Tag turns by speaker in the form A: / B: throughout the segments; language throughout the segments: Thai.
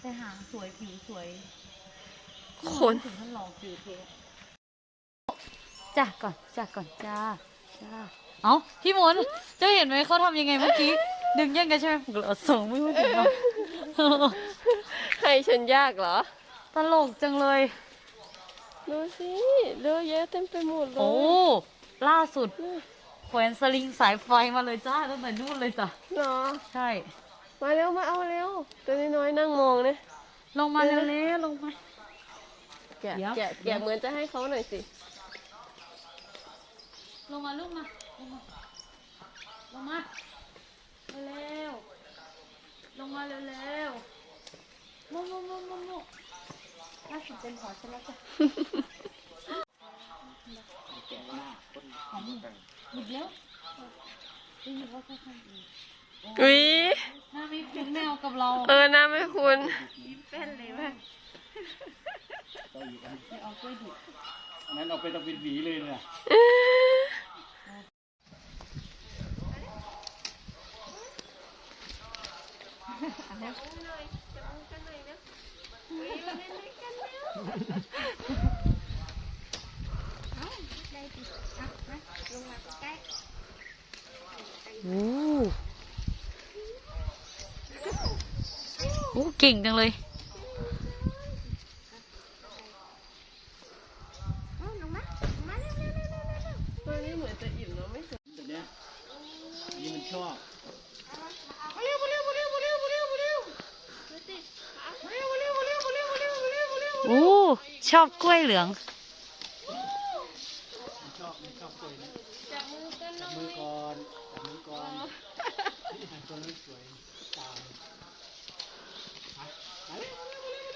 A: แต่หางสวยผิวสวย
B: คน
A: ถึงท่านหลอกผิวเทจ้าก่อนจ้าก่อนจ้าจ้าเอ้าพี่มนต์เจ้าเห็นไหมเขาทำยังไงเมื่อกี้ดึงแย่งกันใช่ไหมผมก็เลยเอาส่งไม่พูดถึงเรา
B: ให้ฉันยากเหรอ
A: ตลกจังเลย
B: ดูสิเยอะแยะเต็มไปหมดเลย
A: โอ้ล่าสุดแขวนสลิงสายไฟมาเลยจ้าตั้งแต่นู่นเลยจ้ะ
B: เหรอ
A: ใช่
B: มาเร็วมาเอาเร็ว ตัวน้อยๆนั่งมองเนี่ย
A: ลงมาเร็วๆลงมา
B: แกะ
A: เดี๋ยว
B: แกะ
A: เดี๋ยว
B: แกะเหมือนจะให้เขาหน่อยสิ
A: ลงมาลูกมาลงมาลงมาเร็วๆลงมาเร็วๆมุมุมุมุมุล่าสุดเป็นหัวฉันแล้วจ้ะหอมหยิบแล้วหยิบแล้วค่อยๆ หยิบ
B: อุ้ย
A: หน้าไม่คุ้นแมวกับเรา
B: เออหน้าไม่คุณ
A: เป็นเลยว่าเอากล้วยดิบ
C: อันนั้นเอาไปตะวินหวีเลยเนี่ย
A: โอ้โห เก่งจังเลย
B: ตัวนี้เหมือนจะอิ่มเนาะไม่สวย
C: แบบเนี้ยนี่มันชอบ
A: โอ้ชอบกล้วยเหลือง
C: ชอบชอบกล้วยนะจับมือก่อนจับมือก่อนตัวนี้สวยตาม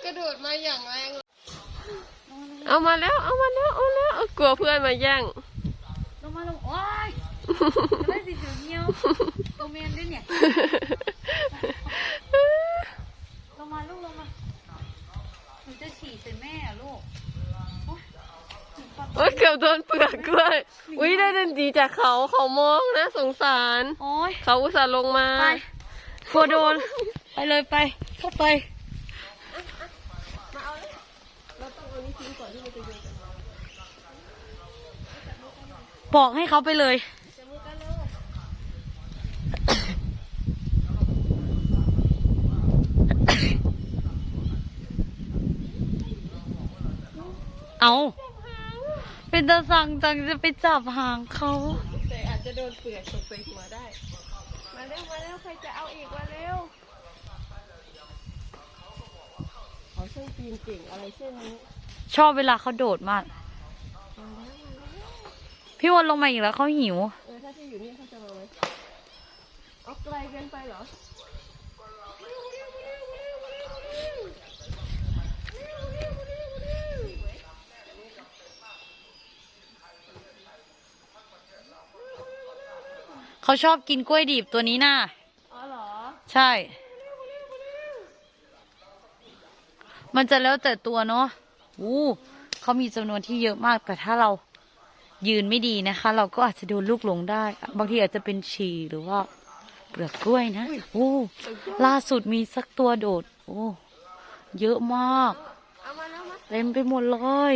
B: กระโดดมาอย่างแรงเอามาแล้ว เอามาแล้ว เอาแล้วเอากลัวเพื่อนมาแย่ง
A: ลงมาลงโอ้ยจะได้สีเขียวเงี้ยวโกเมนด้วยเนี่ยลงมาลูกลงมาหนูจะฉี่ใส่แม่อะลูกโอ๊ยหนูปัด
B: โอ้ยเกือบโดนเปลือกกล้วยอุ้ยได้ดันดีจากเขาเขามองนะสงสาร
A: โอ้ย
B: เขาอุตส่าห์ลงมา
A: ไปกลัวโดน ไปเลยไปเข้าไป บอกให้เขาไปเลยเอาเป็นตาสั่งจังจะไปจับหางเขา
B: แต่อาจจะโดนเปลือกตกใส่หัวได้ มาเร็วมาเร็วใครจะเอาอีกมาเร็วเขา ช่างปีนเก่งอะไรเช่นนี้
A: ชอบเวลาเขาโดดมากพี่วนลงมาอีกแล้วเขาหิว
B: เออถ้าที่อยู่นี่เขาจะมาไหมเอาไกลเกินไปเหรอ
A: เขาชอบกินกล้วยดิบตัวนี้น่ะ
B: อ๋อเหรอ
A: ใช่ มันจะแล้วแต่ตัวเนาะอู้เขามีจำนวนที่เยอะมากแต่ถ้าเรายืนไม่ดีนะคะ เราก็อาจจะโดนลูกหลงได้ บางทีอาจจะเป็นฉี่หรือว่าเปลือกกล้วยนะโอ้ล่าสุดมีสักตัวโดด โอ้เยอะมาก
B: เอามาแล้วมา
A: เต็มไปหมดเลย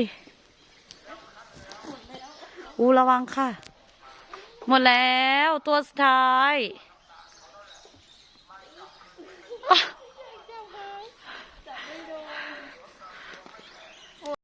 A: อู้ระวังค่ะ หมดแล้วตัวสุดท้าย